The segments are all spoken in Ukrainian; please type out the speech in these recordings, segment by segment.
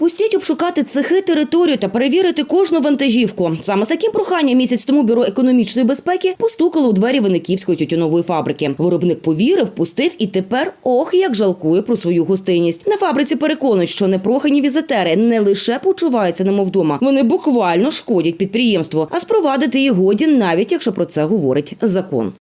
Пустіть обшукати цехи, територію та перевірити кожну вантажівку. Саме з таким проханням місяць тому бюро економічної безпеки постукало у двері Винниківської тютюнової фабрики. Виробник повірив, пустив і тепер ох як жалкує про свою гостинність. На фабриці переконують, що непрохані візитери не лише почуваються немов вдома, вони буквально шкодять підприємству, а спровадити її годі, навіть якщо про це говорить закон.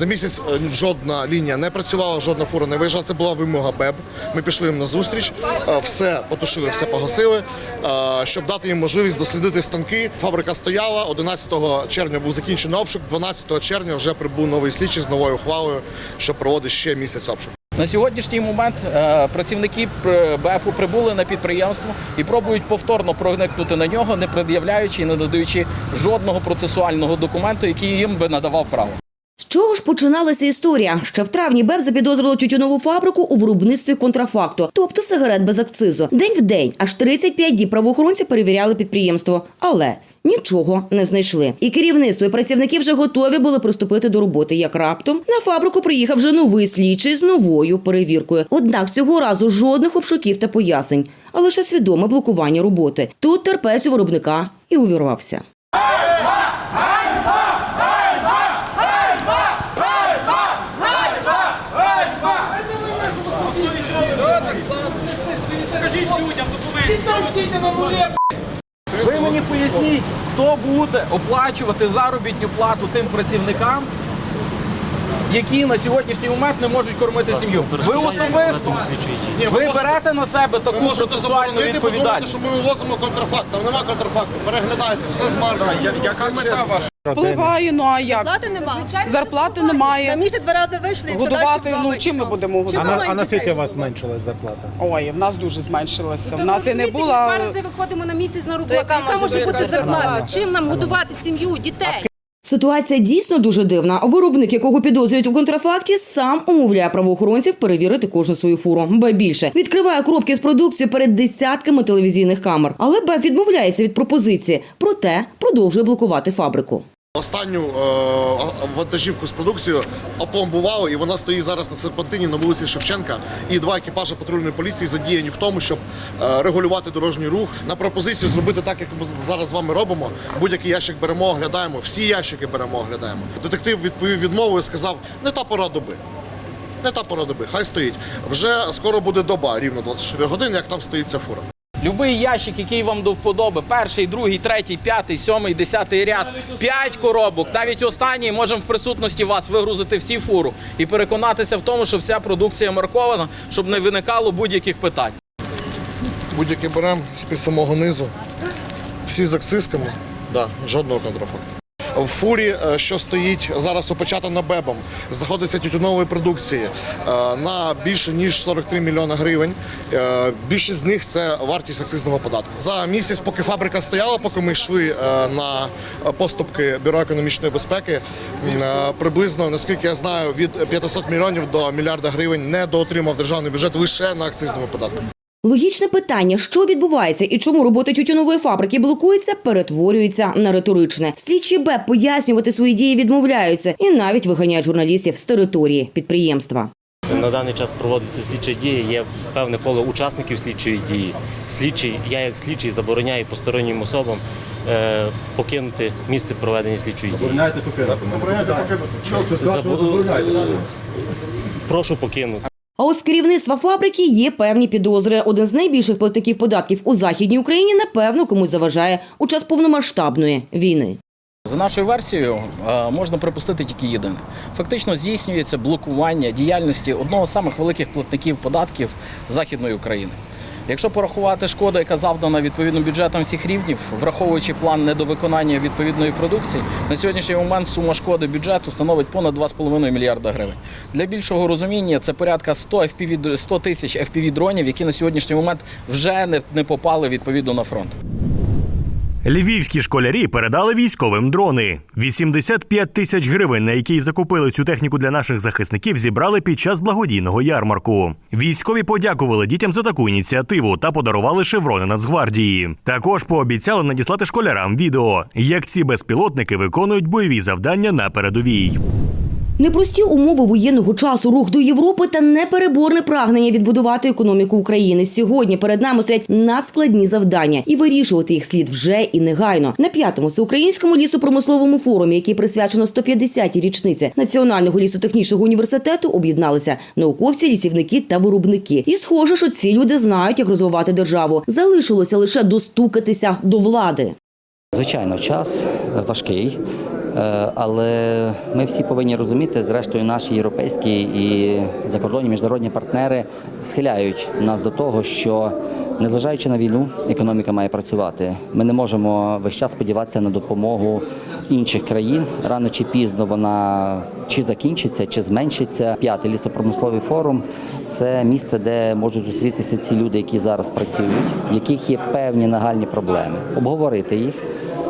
За місяць е, жодна лінія не працювала, жодна фура не виїжджала. Це була вимога БЕБ. Ми пішли їм на зустріч, е, все потушили, все погасили, е, щоб дати їм можливість дослідити станки. Фабрика стояла. 11 червня був закінчений обшук. 12 червня вже прибув новий слідчий з новою ухвалою, що проводить ще місяць обшук. На сьогоднішній момент працівники пр- БЕПу прибули на підприємство і пробують повторно проникнути на нього, не пред'являючи і не надаючи жодного процесуального документу, який їм би надавав право. З чого ж починалася історія? Ще в травні БЕП запідозрило тютюнову фабрику у виробництві контрафакту, тобто сигарет без акцизу. День в день, аж 35 діб правоохоронці перевіряли підприємство, але нічого не знайшли. І керівництво і працівники вже готові були приступити до роботи. Як раптом на фабрику приїхав вже новий слідчий з новою перевіркою. Однак цього разу жодних обшуків та пояснень, а лише свідоме блокування роботи. Тут терпець у виробника і увірвався. Ви мені поясніть, хто буде оплачувати заробітну плату тим працівникам, які на сьогоднішній момент не можуть кормити сім'ю. Ви особисто ви берете на себе Ви таку можете процесуальну заборонити, подумати, відповідальність. що ми вивозимо контрафакт. Там нема контрафакту. Переглядайте, все з маркою. Яка мета ваша? Впливає, ну а як? Зарплати немає. Зарплати немає. На місяць два рази вийшли і все Годувати, ну чим ми що? будемо А, годувати? на, а наскільки у вас зменшилась зарплата? Ой, в нас дуже зменшилося. В нас і не була. Ми Два рази виходимо на місяць на роботу. яка Яка, може може бути зарплата? Чим нам годувати сім'ю, дітей? Ситуація дійсно дуже дивна. Виробник, якого підозрюють у контрафакті, сам умовляє правоохоронців перевірити кожну свою фуру. Ба більше відкриває коробки з продукції перед десятками телевізійних камер. Але Б відмовляється від пропозиції, проте продовжує блокувати фабрику. Останню е, вантажівку з продукцією опломбували, і вона стоїть зараз на серпантині на вулиці Шевченка. І два екіпажі патрульної поліції задіяні в тому, щоб е, регулювати дорожній рух. На пропозицію зробити так, як ми зараз з вами робимо. Будь-який ящик беремо, оглядаємо, всі ящики беремо, оглядаємо. Детектив відповів відмовою сказав: не та пора доби. Не та пора доби, хай стоїть. Вже скоро буде доба, рівно 24 години, як там стоїть ця фура. Любий ящик, який вам до вподоби, перший, другий, третій, п'ятий, сьомий, десятий ряд, п'ять коробок, навіть останній можемо в присутності вас вигрузити всі фуру і переконатися в тому, що вся продукція маркована, щоб не виникало будь-яких питань. Будь-яке беремо з-під самого низу. Всі з акцизками. Да, жодного контрафакту. В фурі, е, що стоїть зараз опечатана бебом, знаходиться тютюнової продукції е, на більше ніж 43 мільйони гривень. Е, Більшість з них це вартість акцизного податку. За місяць, поки фабрика стояла, поки ми йшли на поступки бюро економічної безпеки, приблизно, наскільки я знаю, від 500 мільйонів до мільярда гривень не доотримав державний бюджет лише на акцизному податку. Логічне питання, що відбувається і чому робота тютюнової фабрики блокується, перетворюється на риторичне. Слідчі БЕП пояснювати свої дії відмовляються і навіть виганяють журналістів з території підприємства. На даний час проводиться слідча дія, є певне коло учасників слідчої дії. Слідчий, я як слідчий забороняю постороннім особам е, покинути місце проведення слідчої дії. Забо- Прошу покинути. А ось керівництва фабрики є певні підозри. Один з найбільших платників податків у західній Україні напевно комусь заважає у час повномасштабної війни. За нашою версією, е, можна припустити тільки єдине. Фактично здійснюється блокування діяльності одного з самих великих платників податків Західної України. Якщо порахувати шкоду, яка завдана відповідно бюджетом всіх рівнів, враховуючи план недовиконання відповідної продукції, на сьогоднішній момент сума шкоди бюджету становить понад 2,5 мільярда гривень. Для більшого розуміння це порядка 100 FPV, 100 тисяч FPV дронів, які на сьогоднішній момент вже не попали відповідно на фронт. Львівські школярі передали військовим дрони. 85 тисяч гривень, на які закупили цю техніку для наших захисників, зібрали під час благодійного ярмарку. Військові подякували дітям за таку ініціативу та подарували шеврони Нацгвардії. Також пообіцяли надіслати школярам відео, як ці безпілотники виконують бойові завдання на передовій. Непрості умови воєнного часу, рух до Європи та непереборне прагнення відбудувати економіку України. Сьогодні перед нами стоять надскладні завдання, і вирішувати їх слід вже і негайно. На п'ятому всеукраїнському лісопромисловому форумі, який присвячено 150-й річниці Національного лісотехнічного університету, об'єдналися науковці, лісівники та виробники. І схоже, що ці люди знають, як розвивати державу. Залишилося лише достукатися до влади. Звичайно, час важкий, але ми всі повинні розуміти, зрештою, наші європейські і закордонні міжнародні партнери схиляють нас до того, що незважаючи на війну, економіка має працювати. Ми не можемо весь час сподіватися на допомогу інших країн. Рано чи пізно вона чи закінчиться, чи зменшиться. П'ятий лісопромисловий форум це місце, де можуть зустрітися ці люди, які зараз працюють, в яких є певні нагальні проблеми, обговорити їх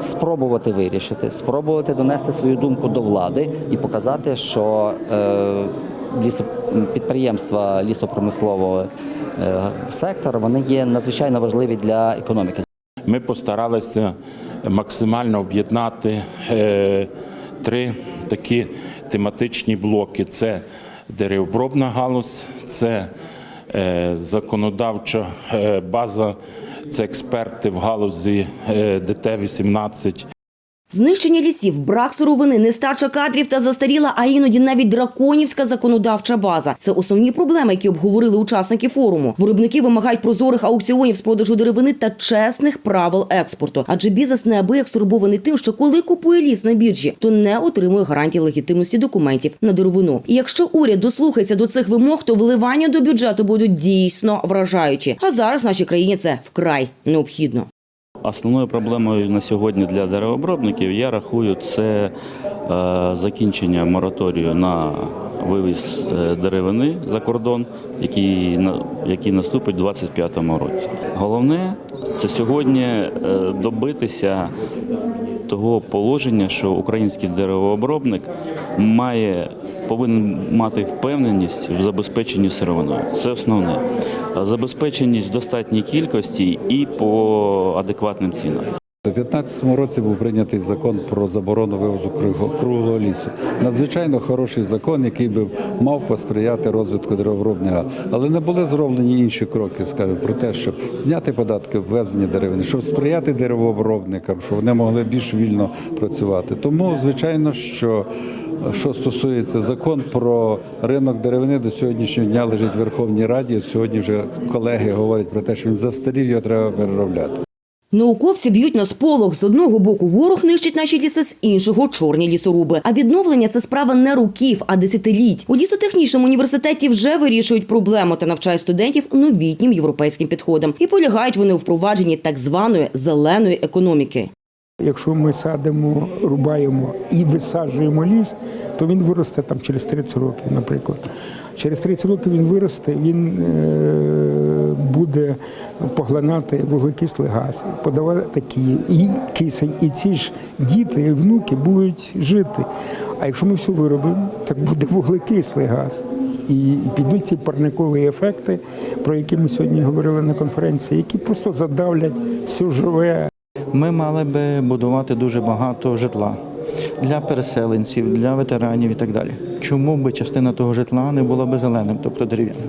спробувати вирішити, спробувати донести свою думку до влади і показати, що е, підприємства лісопромислового е, сектора вони є надзвичайно важливі для економіки. Ми постаралися максимально об'єднати е, три такі тематичні блоки: це деревообробна галузь, це законодавча е, база, це експерти в галузі е, ДТ-18. Знищення лісів, брак сировини, нестача кадрів та застаріла, а іноді навіть драконівська законодавча база. Це основні проблеми, які обговорили учасники форуму. Виробники вимагають прозорих аукціонів з продажу деревини та чесних правил експорту. Адже бізнес неабияк стурбований тим, що коли купує ліс на біржі, то не отримує гарантії легітимності документів на деревину. І якщо уряд дослухається до цих вимог, то вливання до бюджету будуть дійсно вражаючі. А зараз в нашій країні це вкрай необхідно. Основною проблемою на сьогодні для деревообробників я рахую це е, закінчення мораторію на вивіз е, деревини за кордон, який, який наступить у 2025 році. Головне це сьогодні е, добитися того положення, що український деревообробник має повинен мати впевненість в забезпеченні сировиною. Це основне. Забезпеченість в достатній кількості і по адекватним цінам. У 2015 році був прийнятий закон про заборону вивозу кругло- круглого лісу. Надзвичайно хороший закон, який би мав посприяти розвитку деревообробної галузі. Але не були зроблені інші кроки, скажімо, про те, щоб зняти податки ввезення деревини, щоб сприяти деревообробникам, щоб вони могли більш вільно працювати. Тому, звичайно, що що стосується закон про ринок деревини, до сьогоднішнього дня лежить в Верховній Раді. Сьогодні вже колеги говорять про те, що він застарів, його треба переробляти. Науковці б'ють на сполох. З одного боку ворог нищить наші ліси, з іншого чорні лісоруби. А відновлення це справа не років, а десятиліть. У лісотехнічному університеті вже вирішують проблему та навчають студентів новітнім європейським підходам. І полягають вони у впровадженні так званої зеленої економіки. Якщо ми садимо, рубаємо і висаджуємо ліс, то він виросте там через 30 років, наприклад. Через 30 років він виросте, він е, буде поглинати вуглекислий газ, подавати і кисень. І ці ж діти і внуки будуть жити. А якщо ми все виробимо, так буде вуглекислий газ. І підуть ці парникові ефекти, про які ми сьогодні говорили на конференції, які просто задавлять все живе, Ми мали би будувати дуже багато житла для переселенців, для ветеранів і так далі. Чому би частина того житла не була би зеленим, тобто дерев'яним?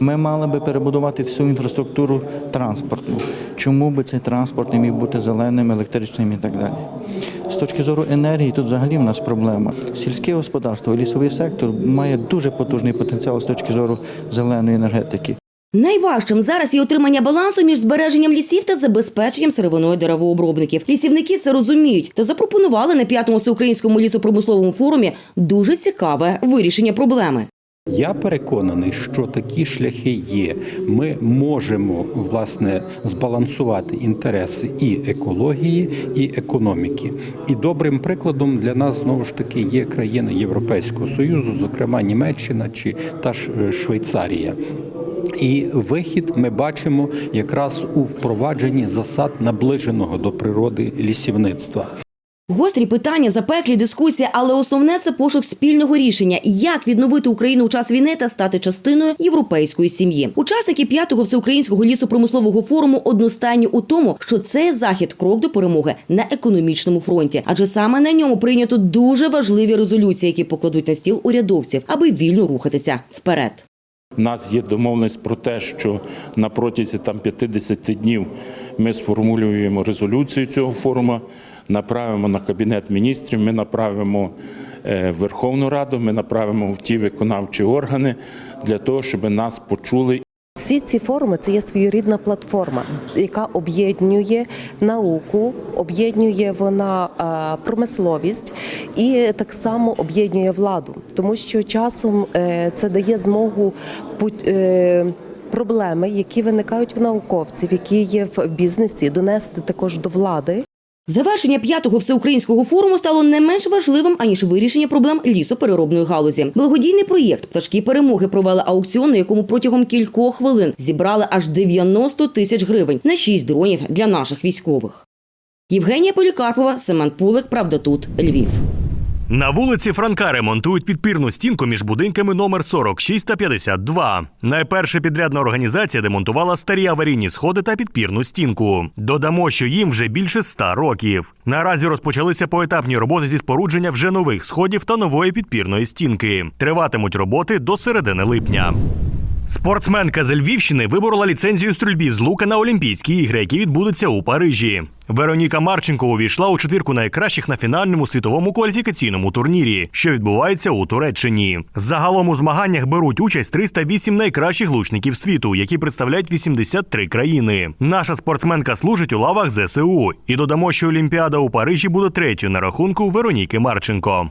Ми мали би перебудувати всю інфраструктуру транспортну. Чому би цей транспорт не міг бути зеленим, електричним і так далі? З точки зору енергії, тут взагалі в нас проблема. Сільське господарство лісовий сектор має дуже потужний потенціал з точки зору зеленої енергетики. Найважчим зараз є отримання балансу між збереженням лісів та забезпеченням сировиною деревообробників. Лісівники це розуміють та запропонували на п'ятому всеукраїнському лісопромисловому форумі дуже цікаве вирішення проблеми. Я переконаний, що такі шляхи є. Ми можемо власне збалансувати інтереси і екології, і економіки. І добрим прикладом для нас знову ж таки є країни Європейського союзу, зокрема Німеччина чи та ж е, Швейцарія. І вихід ми бачимо якраз у впровадженні засад наближеного до природи лісівництва. Гострі питання, запеклі дискусії, але основне це пошук спільного рішення, як відновити Україну у час війни та стати частиною європейської сім'ї. Учасники п'ятого всеукраїнського лісопромислового форуму одностайні у тому, що цей захід крок до перемоги на економічному фронті, адже саме на ньому прийнято дуже важливі резолюції, які покладуть на стіл урядовців, аби вільно рухатися вперед. У нас є домовленість про те, що на протязі там 50 днів ми сформулюємо резолюцію цього форуму, направимо на кабінет міністрів, ми направимо е, Верховну Раду, ми направимо в ті виконавчі органи для того, щоб нас почули Всі ці форуми це є своєрідна платформа, яка об'єднує науку, об'єднує вона е, промисловість і так само об'єднує владу, тому що часом е, це дає змогу е, проблеми, які виникають в науковців, які є в бізнесі, донести також до влади. Завершення п'ятого всеукраїнського форуму стало не менш важливим аніж вирішення проблем лісопереробної галузі. Благодійний проєкт пташки перемоги провели аукціон, на якому протягом кількох хвилин зібрали аж 90 тисяч гривень на 6 дронів для наших військових. Євгенія Полікарпова, Семен Пулик, Правда тут, Львів. На вулиці Франка ремонтують підпірну стінку між будинками номер 46 та 52. Найперша підрядна організація демонтувала старі аварійні сходи та підпірну стінку. Додамо, що їм вже більше 100 років. Наразі розпочалися поетапні роботи зі спорудження вже нових сходів та нової підпірної стінки. Триватимуть роботи до середини липня. Спортсменка з Львівщини виборола ліцензію стрільбі з лука на Олімпійські ігри, які відбудуться у Парижі. Вероніка Марченко увійшла у четвірку найкращих на фінальному світовому кваліфікаційному турнірі, що відбувається у Туреччині. Загалом у змаганнях беруть участь 308 найкращих лучників світу, які представляють 83 країни. Наша спортсменка служить у лавах ЗСУ. І додамо, що Олімпіада у Парижі буде третьою на рахунку Вероніки Марченко.